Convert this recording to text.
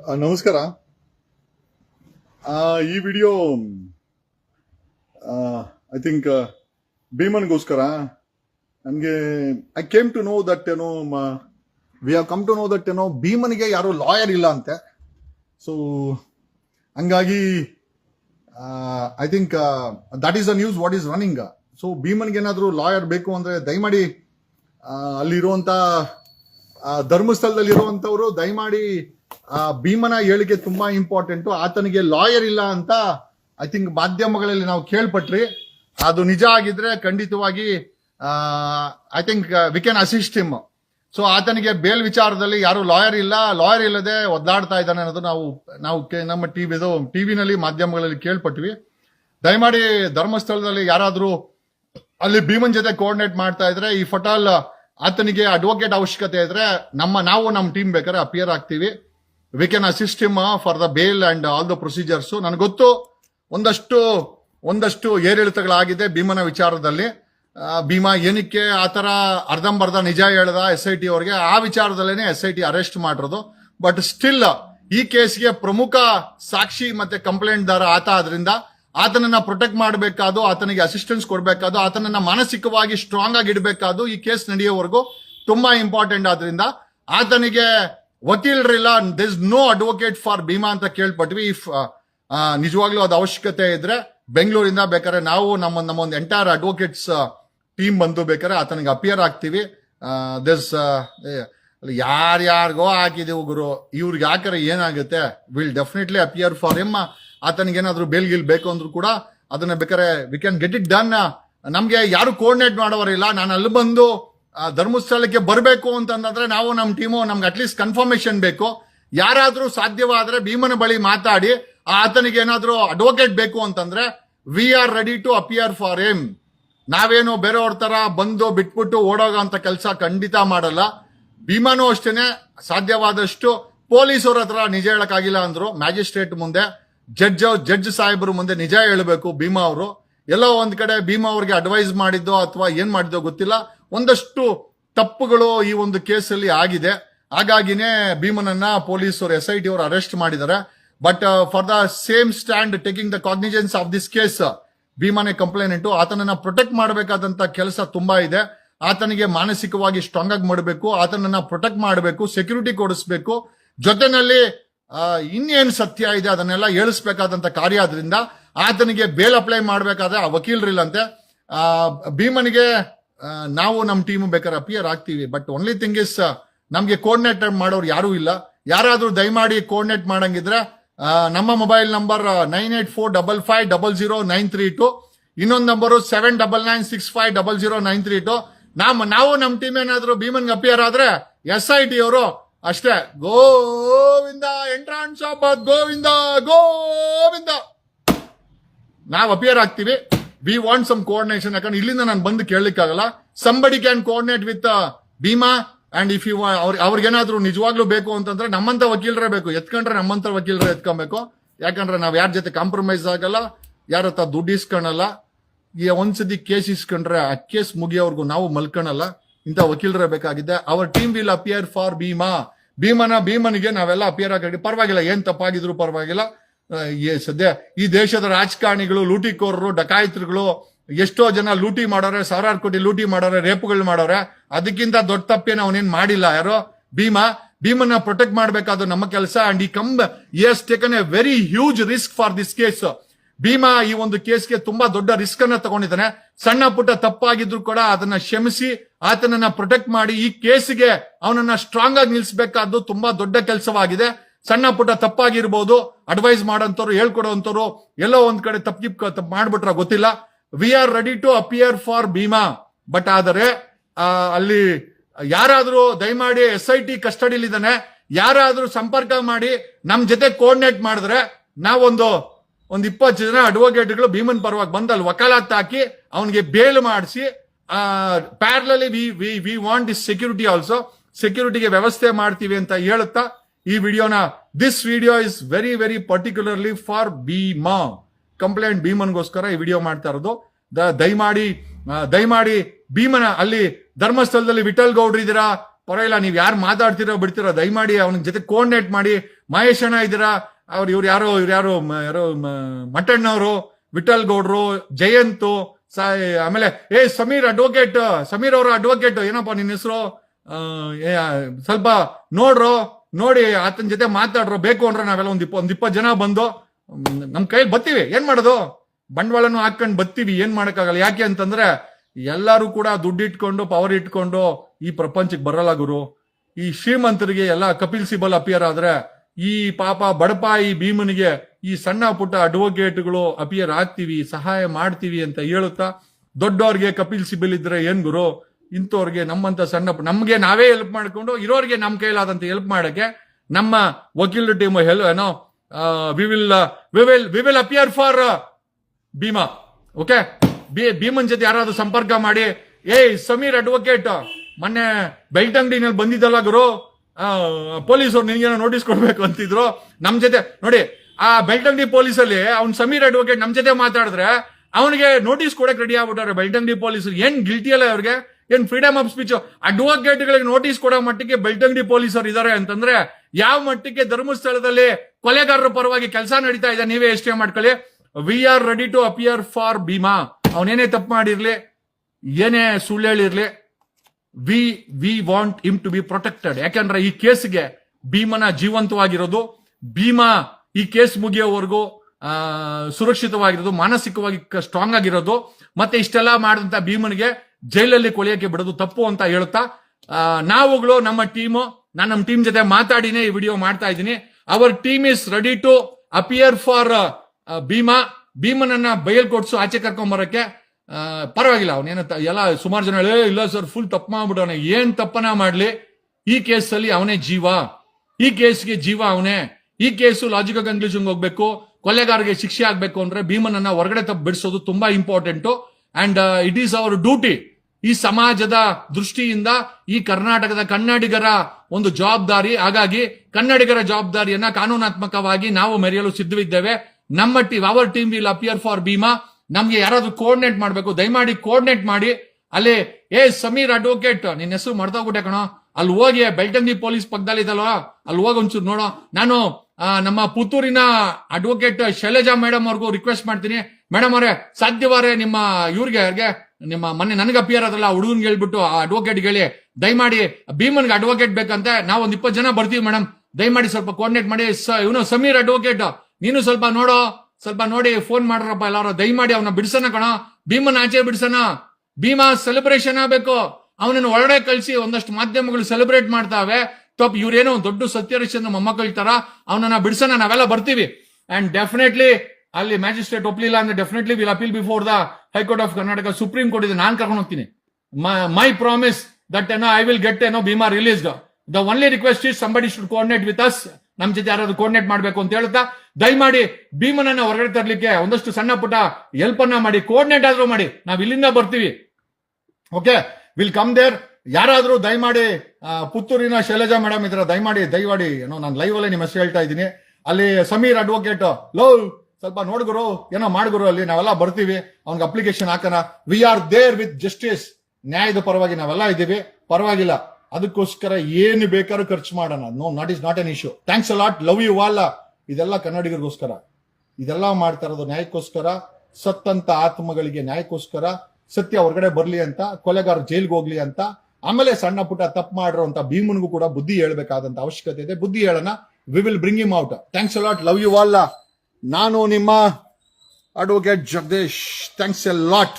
ನಮಸ್ಕಾರ. ಈ video I think ಭೀಮನ್ಗೋಸ್ಕರ ನನಗೆ I came to know that ಏನೋ we have come to know that ಏನೋ ಭೀಮನಿಗೆ ಯಾರು ಲಾಯರ್ ಇಲ್ಲ ಅಂತೆ. ಸೊ ಹಂಗಾಗಿ I think that is a news what is running so ಭೀಮನ್ಗೆ ಏನಾದರೂ ಲಾಯರ್ ಬೇಕು ಅಂದರೆ ದಯಮಾಡಿ ಅಲ್ಲಿರುವಂಥ ಅಲ್ಲಿರುವಂತ ಆ, ಧರ್ಮಸ್ಥಳದಲ್ಲಿ ಇರುವಂತವರು ದಯಮಾಡಿ ಆ, ಭೀಮನ ಹೇಳಿಕೆ ತುಂಬಾ ಇಂಪಾರ್ಟೆಂಟ್ ಆತನಿಗೆ ಲಾಯರ್ ಇಲ್ಲ ಅಂತ ಐ ಥಿಂಕ್ ಮಾಧ್ಯಮಗಳಲ್ಲಿ ನಾವು ಕೇಳ್ಪಟ್ರಿ. ಅದು ನಿಜ ಆಗಿದ್ರೆ ಖಂಡಿತವಾಗಿ I think we can assist him so ಆತನಿಗೆ ಬೇಲ್ ವಿಚಾರದಲ್ಲಿ ಯಾರು ಲಾಯರ್ ಇಲ್ಲ. ಲಾಯರ್ ಇಲ್ಲದೆ ಒದ್ದಾಡ್ತಾ ಇದ್ದಾನೆ ಅನ್ನೋದು ನಾವು ನಾವು ನಮ್ಮ ಟಿವಿದು ಟಿವಿನಲ್ಲಿ ಮಾಧ್ಯಮಗಳಲ್ಲಿ ಕೇಳ್ಪಟ್ವಿ. ದಯಮಾಡಿ ಧರ್ಮಸ್ಥಳದಲ್ಲಿ ಯಾರಾದರೂ ಅಲ್ಲಿ ಭೀಮನ್ ಜೊತೆ ಕೋಆರ್ಡಿನೇಟ್ ಮಾಡ್ತಾ ಇದ್ರೆ ಈ ಫಟಾಲ್ ಆತನಿಗೆ ಅಡ್ವೊಕೇಟ್ ಅವಶ್ಯಕತೆ ಇದ್ರೆ ನಮ್ಮ ನಾವು ನಮ್ಮ ಟೀಮ್ ಬೇಕಾದ್ರೆ ಅಪಿಯರ್ ಆಗ್ತೀವಿ. We can assist him for the bail and all the procedures ನನಗೆ ಗೊತ್ತು, ಒಂದಷ್ಟು ಒಂದಷ್ಟು ಏರಿಳಿತಗಳಾಗಿದೆ ಭೀಮನ ವಿಚಾರದಲ್ಲಿ. ಭೀಮಾ ಏನಕ್ಕೆ ಆ ಥರ ಅರ್ಧಂಬರ್ಧ ನಿಜ ಹೇಳ್ದ ಎಸ್ ಐ ಟಿ ಅವರಿಗೆ, ಆ ವಿಚಾರದಲ್ಲೇ ಎಸ್ ಐ ಟಿ ಅರೆಸ್ಟ್ ಮಾಡಿರೋದು. ಬಟ್ ಸ್ಟಿಲ್ ಈ ಕೇಸ್ಗೆ ಪ್ರಮುಖ ಸಾಕ್ಷಿ ಮತ್ತೆ ಕಂಪ್ಲೇಂಟ್ ದಾರ ಆತ ಆದ್ರಿಂದ, ಆತನನ್ನ ಪ್ರೊಟೆಕ್ಟ್ ಮಾಡಬೇಕಾದ್ರು ಆತನಿಗೆ ಅಸಿಸ್ಟೆನ್ಸ್ ಕೊಡಬೇಕಾದ್ರು ಆತನನ್ನ ಮಾನಸಿಕವಾಗಿ ಸ್ಟ್ರಾಂಗ್ ಆಗಿ ಇಡಬೇಕಾದ್ರು ಈ ಕೇಸ್ ನಡೆಯೋವರೆಗೂ ತುಂಬಾ ಇಂಪಾರ್ಟೆಂಟ್ ಆದ್ರಿಂದ, ಆತನಿಗೆ ವಕೀಲರಿಲ್ಲ this no advocate for Bhima ಅಂತ ಕೇಳ್ಪಟ್ವಿ. ಇಫ್ ನಿಜವಾಗ್ಲೂ ಅದು ಅವಶ್ಯಕತೆ ಇದ್ರೆ ಬೆಂಗಳೂರಿಂದ ಬೇಕಾದ್ರೆ ನಾವು ನಮ್ಮ ನಮ್ಮ ಒಂದು ಎಂಟೈರ್ ಅಡ್ವೊಕೇಟ್ಸ್ ಟೀಮ್ ಬಂದು ಬೇಕಾದ್ರೆ ಆತನಿಗೆ ಅಪಿಯರ್ ಆಗ್ತೀವಿ. ದಿಸ್ ಯಾರ್ಯಾರಿಗೋ ಹಾಕಿದೆವು ಗುರು, ಇವ್ರಿಗೆ ಹಾಕರೆ ಏನಾಗುತ್ತೆ? Will definitely appear for him ಆತನಿಗೆ ಏನಾದ್ರು ಬೇಲ್ ಗಿಲ್ ಬೇಕು ಅಂದ್ರೂ ಕೂಡ ಅದನ್ನ ಬೇಕಾದ್ರೆ we can get it done ನಮ್ಗೆ ಯಾರು ಕೋರ್ಡಿನೇಟ್ ಮಾಡೋರಿಲ್ಲ. ನಾನು ಅಲ್ಲಿ ಬಂದು ಧರ್ಮಸ್ಥಳಕ್ಕೆ ಬರಬೇಕು ಅಂತಂದ್ರೆ ನಾವು ನಮ್ಮ ಟೀಮು ನಮ್ಗೆ ಅಟ್ಲೀಸ್ಟ್ ಕನ್ಫರ್ಮೇಶನ್ ಬೇಕು. ಯಾರಾದರೂ ಸಾಧ್ಯವಾದರೆ ಭೀಮನ ಬಳಿ ಮಾತಾಡಿ ಆತನಿಗೆ ಏನಾದರೂ ಅಡ್ವೊಕೇಟ್ ಬೇಕು ಅಂತಂದ್ರೆ we are ready to appear for him ನಾವೇನು ಬೇರೆಯವ್ರ ತರ ಬಂದು ಬಿಟ್ಬಿಟ್ಟು ಓಡೋಗೋ ಅಂತ ಕೆಲಸ ಖಂಡಿತ ಮಾಡಲ್ಲ. ಭೀಮಾನು ಅಷ್ಟೇನೆ, ಸಾಧ್ಯವಾದಷ್ಟು ಪೊಲೀಸವ್ರ ಹತ್ರ ನಿಜ ಹೇಳಕ್ಕಾಗಿಲ್ಲ ಅಂದ್ರು. ಮ್ಯಾಜಿಸ್ಟ್ರೇಟ್ ಮುಂದೆ, ಜಡ್ಜ್ ಜಡ್ಜ್ ಸಾಹೇಬರು ಮುಂದೆ ನಿಜ ಹೇಳಬೇಕು ಭೀಮಾ ಅವರು. ಎಲ್ಲೋ ಒಂದ್ ಕಡೆ ಭೀಮಾ ಅವ್ರಿಗೆ ಅಡ್ವೈಸ್ ಮಾಡಿದ್ದೋ ಅಥವಾ ಏನ್ ಮಾಡಿದ್ದೋ ಗೊತ್ತಿಲ್ಲ. ಒಂದಷ್ಟು ತಪ್ಪುಗಳು ಈ ಒಂದು ಕೇಸಲ್ಲಿ ಆಗಿದೆ. ಹಾಗಾಗಿನೇ ಭೀಮನನ್ನ ಪೊಲೀಸರು ಎಸ್ ಐ ಟಿ ಅವರು ಅರೆಸ್ಟ್ ಮಾಡಿದ್ದಾರೆ. But for the same stand taking the cognizance of this case ಭೀಮನೆ complaint ಆತನನ್ನ ಪ್ರೊಟೆಕ್ಟ್ ಮಾಡಬೇಕಾದಂತ ಕೆಲಸ ತುಂಬಾ ಇದೆ. ಆತನಿಗೆ ಮಾನಸಿಕವಾಗಿ ಸ್ಟ್ರಾಂಗ್ ಆಗಿ ಮಾಡಬೇಕು, ಆತನನ್ನ ಪ್ರೊಟೆಕ್ಟ್ ಮಾಡಬೇಕು ಸೆಕ್ಯೂರಿಟಿ ಕೊಡಿಸ್ಬೇಕು. ಜೊತೆನಲ್ಲಿ ಇನ್ನೇನು ಸತ್ಯ ಇದೆ ಅದನ್ನೆಲ್ಲ ಹೇಳಿಸ್ಬೇಕಾದಂತ ಕಾರ್ಯ ಆದ್ರಿಂದ ಆತನಿಗೆ ಬೇಲ್ ಅಪ್ಲೈ ಮಾಡಬೇಕಾದ್ರೆ ಆ ವಕೀಲರಿಲ್ಲಂತೆ. ಭೀಮನಿಗೆ ನಾವು ನಮ್ಮ ಟೀಮ್ ಬೇಕಾದ್ರೆ ಅಪಿಯರ್ ಆಗ್ತೀವಿ. ಬಟ್ ಓನ್ಲಿ ಥಿಂಗ್ ಇಸ್ ನಮ್ಗೆ ಕೋಆರ್ಡಿನೇಟ್ ಮಾಡೋರು ಯಾರೂ ಇಲ್ಲ. ಯಾರಾದ್ರೂ ದಯಮಾಡಿ ಕೋಆರ್ಡಿನೇಟ್ ಮಾಡಂಗಿದ್ರೆ ನಮ್ಮ mobile number nine eight four double five double zero nine three two ಇನ್ನೊಂದು number seven double nine six five double zero nine three two ನಮ್ಮ ನಾವು ನಮ್ಮ ಟೀಮ್ ಏನಾದ್ರು ಭೀಮನ್ಗೆ ಅಪಿಯರ್ ಆದ್ರೆ ಎಸ್ ಐ ಟಿ ಅವರು ಅಷ್ಟೇ. Govinda entrance of Govinda Govinda. ನಾವು ಅಪಿಯರ್ ಆಗ್ತೀವಿ. ವಿ ವಾಂಟ್ ಸಮ್ ಕೋಆರ್ಡಿನೇಷನ್ ಯಾಕಂದ್ರೆ ಇಲ್ಲಿಂದ ನಾನು ಬಂದು ಕೇಳಲಿಕ್ಕಾಗಲ್ಲ. Somebody can coordinate with Bhima and if you ಅವ್ರ, ಅವ್ರಿಗೇನಾದ್ರೂ ನಿಜವಾಗ್ಲೂ ಬೇಕು ಅಂತಂದ್ರೆ ನಮ್ಮಂತ ವಕೀಲರೇ ಬೇಕು. ಎತ್ಕೊಂಡ್ರೆ ನಮ್ಮಂತ ವಕೀಲರೇ ಎತ್ಕೊಬೇಕು. ಯಾಕಂದ್ರೆ ನಾವು ಯಾರ ಜೊತೆ ಕಾಂಪ್ರಮೈಸ್ ಆಗಲ್ಲ, ಯಾರ ಹತ್ರ ದುಡ್ಡು ಇಸ್ಕೊಳಲ್ಲ ಈ ಒಂದ್ಸತಿ ಕೇಸ್ ಇಸ್ಕೊಂಡ್ರೆ ಆ ಕೇಸ್ ಮುಗಿಯೋವರೆಗೂ ನಾವು ಮಲ್ಕೊಳಲ್ಲ ಇಂಥ ವಕೀಲರೇ ಬೇಕಾಗಿದೆ. Our team will appear for Bhima ಭೀಮನ ಭೀಮನಿಗೆ ನಾವೆಲ್ಲ ಅಪಿಯರ್ ಆಗಿ ಪರವಾಗಿಲ್ಲ. ಏನ್ ತಪ್ಪಾಗಿದ್ರು ಪರವಾಗಿಲ್ಲ. ಸದ್ಯ ಈ ದೇಶದ ರಾಜಕಾರಣಿಗಳು, ಲೂಟಿಕೋರರು, ಡಕಾಯಿತರುಗಳು ಎಷ್ಟೋ ಜನ ಲೂಟಿ ಮಾಡೋರೆ, ಸಾವಿರಾರು ಕೋಟಿ ಲೂಟಿ ಮಾಡೋರೆ, ರೇಪುಗಳು ಮಾಡೋರೆ, ಅದಕ್ಕಿಂತ ದೊಡ್ಡ ತಪ್ಪೇನ ಅವನೇನ್ ಮಾಡಿಲ್ಲ, ಯಾರೋ? ಭೀಮಾ? ಭೀಮನ್ನ ಪ್ರೊಟೆಕ್ಟ್ ಮಾಡಬೇಕಾದ ನಮ್ಮ ಕೆಲಸ ಅಂಡ್ ಈ ಕಂಬ್ is taken a very huge risk for this case Bhima ಈ ಒಂದು ಕೇಸ್ಗೆ ತುಂಬಾ ದೊಡ್ಡ ರಿಸ್ಕ್ ಅನ್ನ ತಗೊಂಡಿದ್ದಾನೆ. ಸಣ್ಣ ಪುಟ್ಟ ತಪ್ಪಾಗಿದ್ರು ಕೂಡ ಅದನ್ನ ಕ್ಷಮಿಸಿ, ಆತನನ್ನ ಪ್ರೊಟೆಕ್ಟ್ ಮಾಡಿ ಈ ಕೇಸ್ಗೆ ಅವನನ್ನ ಸ್ಟ್ರಾಂಗ್ ಆಗಿ ನಿಲ್ಸಬೇಕಾದ್ದು ತುಂಬಾ ದೊಡ್ಡ ಕೆಲಸವಾಗಿದೆ. ಸಣ್ಣ ಪುಟ್ಟ ತಪ್ಪಾಗಿರ್ಬೋದು ಅಡ್ವೈಸ್ ಮಾಡೋಂಥವ್ರು, ಹೇಳ್ಕೊಡೋಂಥವ್ರು, ಎಲ್ಲೋ ಒಂದ್ ಕಡೆ ತಪ್ಪಿಪ್ ತಪ್ಪು ಮಾಡ್ಬಿಟ್ರ ಗೊತ್ತಿಲ್ಲ. We are ready to appear for Bhima but ಆದರೆ ಅಲ್ಲಿ ಯಾರಾದ್ರೂ ದಯಮಾಡಿ ಎಸ್ ಐ ಟಿ ಕಸ್ಟಡಿಲಿದ್ದಾನೆ ಯಾರಾದ್ರೂ ಸಂಪರ್ಕ ಮಾಡಿ ನಮ್ ಜೊತೆ ಕೋಆರ್ಡಿನೇಟ್ ಮಾಡಿದ್ರೆ ನಾವೊಂದು, ಒಂದ್ ಇಪ್ಪತ್ತು ಜನ ಅಡ್ವೊಕೇಟ್ಗಳು ಭೀಮನ್ ಪರವಾಗಿ ಬಂದು ಅಲ್ಲಿ ವಕಾಲತ್ ಹಾಕಿ ಅವನಿಗೆ ಬೇಲ್ ಮಾಡಿಸಿ parallelly we we want is security also ಸೆಕ್ಯೂರಿಟಿಗೆ ವ್ಯವಸ್ಥೆ ಮಾಡ್ತೀವಿ ಅಂತ ಹೇಳುತ್ತಾ ಈ ವಿಡಿಯೋನ this video is very very particularly for Bhima complaint ಭೀಮನ್ಗೋಸ್ಕರ ಈ ವಿಡಿಯೋ ಮಾಡ್ತಾ ಇರೋದು. ದಯಮಾಡಿ ದಯಮಾಡಿ ಭೀಮನ, ಅಲ್ಲಿ ಧರ್ಮಸ್ಥಳದಲ್ಲಿ ವಿಠಲ್ ಗೌಡ್ರು ಇದ್ದೀರಾ ಪರವಾಗಿಲ್ಲ, ನೀವು ಯಾರು ಮಾತಾಡ್ತಿರೋ ಬಿಡ್ತಿರೋ, ದಯಮಾಡಿ ಅವನ ಜೊತೆ ಕೋಆರ್ಡಿನೇಟ್ ಮಾಡಿ. ಮಹೇಶ್ ಅಣ್ಣ ಇದ್ದೀರಾ ಅವ್ರು, ಇವ್ರು ಯಾರೋ, ಇವ್ರು ಯಾರು ಯಾರೋ ಮಟಣ್ಣವರು ವಿಠಲ್ ಗೌಡ್ರು, ಜಯಂತು ಆಮೇಲೆ, ಏ, ಸಮೀರ್ ಅಡ್ವೊಕೇಟ್ ಸಮೀರ್ ಅವರ ಅಡ್ವೊಕೇಟ್ ಏನಪ್ಪ ನಿನ್ನ ಹೆಸರು? ಸ್ವಲ್ಪ ನೋಡ್ರೋ. ನೋಡಿ ಆತನ ಜೊತೆ ಮಾತಾಡ್ರೋ. ಬೇಕು ಅಂದ್ರೆ ನಾವೆಲ್ಲ ಒಂದ್ ಇಪ್ಪ ಒಂದ್ ಇಪ್ಪತ್ತು ಜನ ಬಂದು ನಮ್ಮ ನಮ್ ಕೈಯಲ್ಲಿ ಬತ್ತೀವಿ. ಏನ್ ಮಾಡೋದು? ಬಂಡವಾಳನು ಹಾಕೊಂಡ್ ಬತ್ತೀವಿ. ಏನ್ ಮಾಡಕ್ಕಾಗಲ್ಲ? ಯಾಕೆ ಅಂತಂದ್ರೆ ಎಲ್ಲರೂ ಕೂಡ ದುಡ್ಡು ಇಟ್ಕೊಂಡು ಪವರ್ ಇಟ್ಕೊಂಡು ಈ ಪ್ರಪಂಚಕ್ಕೆ ಬರಲ್ಲ ಗುರು. ಈ ಶ್ರೀಮಂತರಿಗೆ ಎಲ್ಲ ಕಪಿಲ್ ಸಿಬಲ್ ಅಪಿಯರ್ ಆದ್ರೆ ಈ ಪಾಪ ಬಡಪಾಯಿ ಭೀಮನಿಗೆ ಈ ಸಣ್ಣ ಪುಟ್ಟ ಅಡ್ವೊಕೇಟ್ಗಳು ಅಪಿಯರ್ ಆಗ್ತೀವಿ, ಸಹಾಯ ಮಾಡ್ತೀವಿ ಅಂತ ಹೇಳುತ್ತಾ, ದೊಡ್ಡವ್ರಿಗೆ ಕಪಿಲ್ ಸಿಬಲ್ ಇದ್ರೆ ಏನ್ ಗುರು? ಇಂಥವ್ರಿಗೆ ನಮ್ಮಂತ ಸಣ್ಣ ನಮಗೆ ನಾವೇ ಹೆಲ್ಪ್ ಮಾಡ್ಕೊಂಡು ಇರೋರಿಗೆ ನಮ್ಮ ಕೈಲಾದಂತ ಹೆಲ್ಪ್ ಮಾಡಕ್ಕೆ ನಮ್ಮ ವಕೀಲ ಟೀಮ್ ಹೆಲ್ ಏನೋ we will we will we will appear for Bhima. Okay ಭೀಮನ್ ಜೊತೆ ಯಾರಾದ್ರೂ ಸಂಪರ್ಕ ಮಾಡಿ, ಏಯ್, ಸಮೀರ್ ಅಡ್ವೊಕೇಟ್ ಮೊನ್ನೆ ಬೆಳ್ತಂಗಡಿನಲ್ಲಿ ಬಂದಿದ್ದಲ್ಲ ಗುರು ಪೊಲೀಸರು ನಿನ್ಗೇನೋ ನೋಟಿಸ್ ಕೊಡ್ಬೇಕು ಅಂತಿದ್ರು. ನಮ್ ಜೊತೆ, ನೋಡಿ, ಆ ಬೆಳ್ತಂಗಡಿ ಪೊಲೀಸಲ್ಲಿ ಅವ್ನ್ ಸಮೀರ್ ಅಡ್ವೊಕೇಟ್ ನಮ್ ಜೊತೆ ಮಾತಾಡಿದ್ರೆ, ಅವನಿಗೆ ನೋಟಿಸ್ ಕೊಡಕ್ ರೆಡಿ ಆಗ್ಬಿಟ್ಟಾರೆ ಬೆಳ್ತಂಗಡಿ ಪೊಲೀಸರು. ಏನ್ ಗಿಲ್ಟಿ ಅಲ್ಲ ಅವ್ರಿಗೆ ಏನ್ ಫ್ರೀಡಮ್ ಆಫ್ ಸ್ಪೀಚ್ ಅಡ್ವೊಕೇಟ್ಗಳಿಗೆ ನೋಟಿಸ್ ಕೊಡೋ ಮಟ್ಟಿಗೆ ಬೆಳ್ತಂಗಡಿ ಪೊಲೀಸರು ಇದಾರೆ ಅಂತಂದ್ರೆ ಯಾವ ಮಟ್ಟಿಗೆ ಧರ್ಮಸ್ಥಳದಲ್ಲಿ ಕೊಲೆಗಾರರ ಪರವಾಗಿ ಕೆಲಸ ನಡೀತಾ ಇದೆ, ನೀವೇ ಎಷ್ಟೇ ಮಾಡ್ಕೊಳ್ಳಿ. We are ready to appear for Bhima. ಅವನೇನೇ ತಪ್ಪು ಮಾಡಿರ್ಲಿ, ಏನೇ ಸುಳ್ಳು ಹೇಳಿರ್ಲಿ we we want him to be protected ಯಾಕಂದ್ರೆ ಈ ಕೇಸ್ಗೆ ಭೀಮನ ಜೀವಂತವಾಗಿರೋದು, ಭೀಮಾ ಈ ಕೇಸ್ ಮುಗಿಯೋವರೆಗೂ ಸುರಕ್ಷಿತವಾಗಿರೋದು, ಮಾನಸಿಕವಾಗಿ ಸ್ಟ್ರಾಂಗ್ ಆಗಿರೋದು, ಮತ್ತೆ ಇಷ್ಟೆಲ್ಲ ಮಾಡಿದಂತ ಭೀಮನಿಗೆ ಜೈಲಲ್ಲಿ ಕೊಳೆಯಕ್ಕೆ ಬಿಡೋದು ತಪ್ಪು ಅಂತ ಹೇಳುತ್ತಾ ನಾವುಗಳು ನಮ್ಮ ಟೀಮು ನಾನು ನಮ್ಮ ಟೀಮ್ ಜೊತೆ ಮಾತಾಡಿನೇ ಈ ವಿಡಿಯೋ ಮಾಡ್ತಾ ಇದ್ದೀನಿ. Our team is ready to appear for Bhima. ಭೀಮನನ್ನ ಬಯಲ್ ಕೊಡ್ಸು ಆಚೆ ಕರ್ಕೊಂಬರಕ್ಕೆ ಆ, ಪರವಾಗಿಲ್ಲ ಅವನೇನ ಎಲ್ಲ ಸುಮಾರು ಜನ ಹೇಳಿ "ಏ, ಇಲ್ಲ ಸರ್ ಫುಲ್ ತಪ್ಪು ಮಾಡ್ಬಿಡೋಣ ಏನ್ ತಪ್ಪನ ಮಾಡ್ಲಿ? ಈ ಕೇಸಲ್ಲಿ ಅವನೇ ಜೀವ. ಈ ಕೇಸ್ಗೆ ಜೀವ ಅವನೇ. ಈ ಕೇಸು ಲಾಜಿಕಲ್ ಕನ್ಕ್ಲೂಷನ್ ಹೋಗ್ಬೇಕು. ಕೊಲೆಗಾರರಿಗೆ ಶಿಕ್ಷೆ ಆಗ್ಬೇಕು ಅಂದ್ರೆ ಭೀಮನನ್ನ ಹೊರಗಡೆ ತಪ್ಪು ಬಿಡಿಸೋದು ತುಂಬಾ important and it is our duty ಈ ಸಮಾಜದ ದೃಷ್ಟಿಯಿಂದ ಈ ಕರ್ನಾಟಕದ ಕನ್ನಡಿಗರ ಒಂದು ಜವಾಬ್ದಾರಿ, ಹಾಗಾಗಿ ಕನ್ನಡಿಗರ ಜವಾಬ್ದಾರಿಯನ್ನ ಕಾನೂನಾತ್ಮಕವಾಗಿ ನಾವು ಮೆರೆಯಲು ಸಿದ್ಧವಿದ್ದೇವೆ. ನಮ್ಮ team our team will appear for Bhima ನಮ್ಗೆ ಯಾರಾದ್ರೂ ಕೋರ್ಡಿನೇಟ್ ಮಾಡಬೇಕು, ದಯಮಾಡಿ ಕೋರ್ಡಿನೇಟ್ ಮಾಡಿ. ಅಲ್ಲಿ, ಏ, ಸಮೀರ್ ಅಡ್ವೊಕೇಟ್ ನಿನ್ನ ಹೆಸರು ಮರ್ತೋಗ್ಬಿಟ್ಟೆ ಕಣೋ. ಅಲ್ಲಿ ಹೋಗಿ ಬೆಳ್ತಂಗಿ ಪೊಲೀಸ್ ಪಕ್ಕದಲ್ಲಿ ಇದಲ್ವಾ? ಅಲ್ಲಿ ಹೋಗಿ ಒಂಚೂರು ನೋಡೋ. ನಾನು ನಮ್ಮ ಪುತ್ತೂರಿನ ಅಡ್ವೊಕೇಟ್ ಶೈಲಜಾ ಮೇಡಮ್ ಅವ್ರಿಗೂ ರಿಕ್ವೆಸ್ಟ್ ಮಾಡ್ತೀನಿ. ಮೇಡಮ್ ಅವರೇ ಸಾಧ್ಯವಾರೆ ನಿಮ್ಮ ಇವ್ರಿಗೆ, ಅವ್ರಿಗೆ, ನಿಮ್ಮ ಮೊನ್ನೆ ನನಗೆ ಅಪಿಯರ್ ಅದಲ್ಲ ಹುಡುಗನ್ಗೆ ಹೇಳ್ಬಿಟ್ಟು, ಆ ಅಡ್ವೊಕೇಟ್ ಹೇಳಿ, ದಯಮಾಡಿ ಭೀಮನ್ಗೆ ಅಡ್ವೊಕೇಟ್ ಬೇಕಂತೆ, ನಾವು ಒಂದ್ ಇಪ್ಪತ್ತು ಜನ ಬರ್ತೀವಿ ಮೇಡಮ್. ದಯಮಾಡಿ ಸ್ವಲ್ಪ ಕೋಆರ್ಡಿನೇಟ್ ಮಾಡಿ ಇವನು ಸಮೀರ್ ಅಡ್ವೊಕೇಟ್ ನೀನು ಸ್ವಲ್ಪ ನೋಡೋ, ಸ್ವಲ್ಪ ನೋಡಿ ಫೋನ್ ಮಾಡ್ರಪ್ಪ ಎಲ್ಲಾರು, ದಯಮಾಡಿ ಅವನ ಬಿಡ್ಸೋಣ ಕಣ. ಭೀಮನ್ ಆಚೆ ಬಿಡ್ಸೋಣ ಭೀಮಾ ಸೆಲೆಬ್ರೇಷನ್ ಆಗ್ಬೇಕು. ಅವನನ್ನು ಒಳಗಡೆ ಕಳಿಸಿ ಒಂದಷ್ಟು ಮಾಧ್ಯಮಗಳು ಸೆಲೆಬ್ರೇಟ್ ಮಾಡ್ತಾವೆ. ತಪ್ಪ ಇವ್ರೇನೋ ದೊಡ್ಡ ಸತ್ಯರಿಶ್ಚಂದ್ರ ಮೊಮ್ಮಕ್ಕಳ ತರ, ಅವನನ್ನ ಬಿಡಿಸೋಣ ನಾವೆಲ್ಲ ಬರ್ತೀವಿ. ಅಂಡ್ ಡೆಫಿನೆಟ್ಲಿ ಅಲ್ಲಿ ಮ್ಯಾಜಿಸ್ಟ್ರೇಟ್ ಒಪ್ಲಿಲ್ಲ ಅಂದ್ರೆ definitely will appeal before the high court of Karnataka supreme court ಇದೆ. ನಾನು ಕರ್ಕೊಂಡು ಹೋಗ್ತೀನಿ. ಮೈ ಪ್ರಾಮಿಸ್ ದಟ್ ಏನೋ ಐ ವಿಲ್ ಗೆಟ್ ಏನೋ Bhima release the only request is somebody should coordinate with us ನಮ್ ಜೊತೆ ಯಾರಾದ್ರೂ ಕೋರ್ಡಿನೇಟ್ ಮಾಡಬೇಕು ಅಂತ ಹೇಳ್ತಾ ದಯಮಾಡಿ ಭೀಮನನ್ನ ಹೊರಗಡೆ ತರಲಿಕ್ಕೆ ಒಂದಷ್ಟು ಸಣ್ಣ ಪುಟ್ಟ ಹೆಲ್ಪ್ ಅನ್ನ ಮಾಡಿ ಕೋರ್ಡಿನೇಟ್ ಆದ್ರೂ ಮಾಡಿ. ನಾವು ಇಲ್ಲಿಂದ ಬರ್ತೀವಿ. ಓಕೆ ವಿಲ್ ಕಮ್ ದೇರ್ ಯಾರಾದ್ರೂ ದಯಮಾಡಿ ಪುತ್ತೂರಿನ ಶೈಲಜಾ ಮೇಡಮ್ ಇದ್ರ ದಯಮಾಡಿ, ದಯವಾಡಿ ಏನೋ ನಾನು ಲೈವ್ ಅಲ್ಲೇ ನಿಮ್ಮ ಹೆಸರು ಹೇಳ್ತಾ ಇದ್ದೀನಿ. ಅಲ್ಲಿ ಸಮೀರ್ ಅಡ್ವೊಕೇಟ್ ಲೋ ಸ್ವಲ್ಪ ನೋಡ್ಗುರು ಏನೋ ಮಾಡ್ಗುರು ಅಲ್ಲಿ, ನಾವೆಲ್ಲ ಬರ್ತೀವಿ. ಅವ್ನಿಗೆ ಅಪ್ಲಿಕೇಶನ್ ಹಾಕೋಣ. We are there with justice ನ್ಯಾಯದ ಪರವಾಗಿ ನಾವೆಲ್ಲ ಇದ್ದೀವಿ. ಪರವಾಗಿಲ್ಲ. ಅದಕ್ಕೋಸ್ಕರ ಏನು ಬೇಕಾದ್ರೂ ಖರ್ಚು ಮಾಡೋಣ. No not is not an issue thanks a lot love you ವಾಲ್ಲ ಇದೆಲ್ಲ ಕನ್ನಡಿಗರಿಗೋಸ್ಕರ. ಇದೆಲ್ಲ ಮಾಡ್ತಾ ಇರೋದು ನ್ಯಾಯಕ್ಕೋಸ್ಕರ. ಸತ್ತಂತ ಆತ್ಮಗಳಿಗೆ ನ್ಯಾಯಕ್ಕೋಸ್ಕರ. ಸತ್ಯ ಹೊರಗಡೆ ಬರ್ಲಿ ಅಂತ, ಕೊಲೆಗಾರ ಜೈಲ್ಗೆ ಹೋಗ್ಲಿ ಅಂತ. ಆಮೇಲೆ ಸಣ್ಣ ಪುಟ್ಟ ತಪ್ಪು ಮಾಡಿರೋಂತ ಭೀಮನ್ಗೂ ಕೂಡ ಬುದ್ಧಿ ಹೇಳಬೇಕಾದಂತ ಅವಶ್ಯಕತೆ ಇದೆ. ಬುದ್ಧಿ ಹೇಳೋಣ. We will bring him out thanks lot love you all ನಾನು ನಿಮ್ಮ advocate Jagadish. Thanks a lot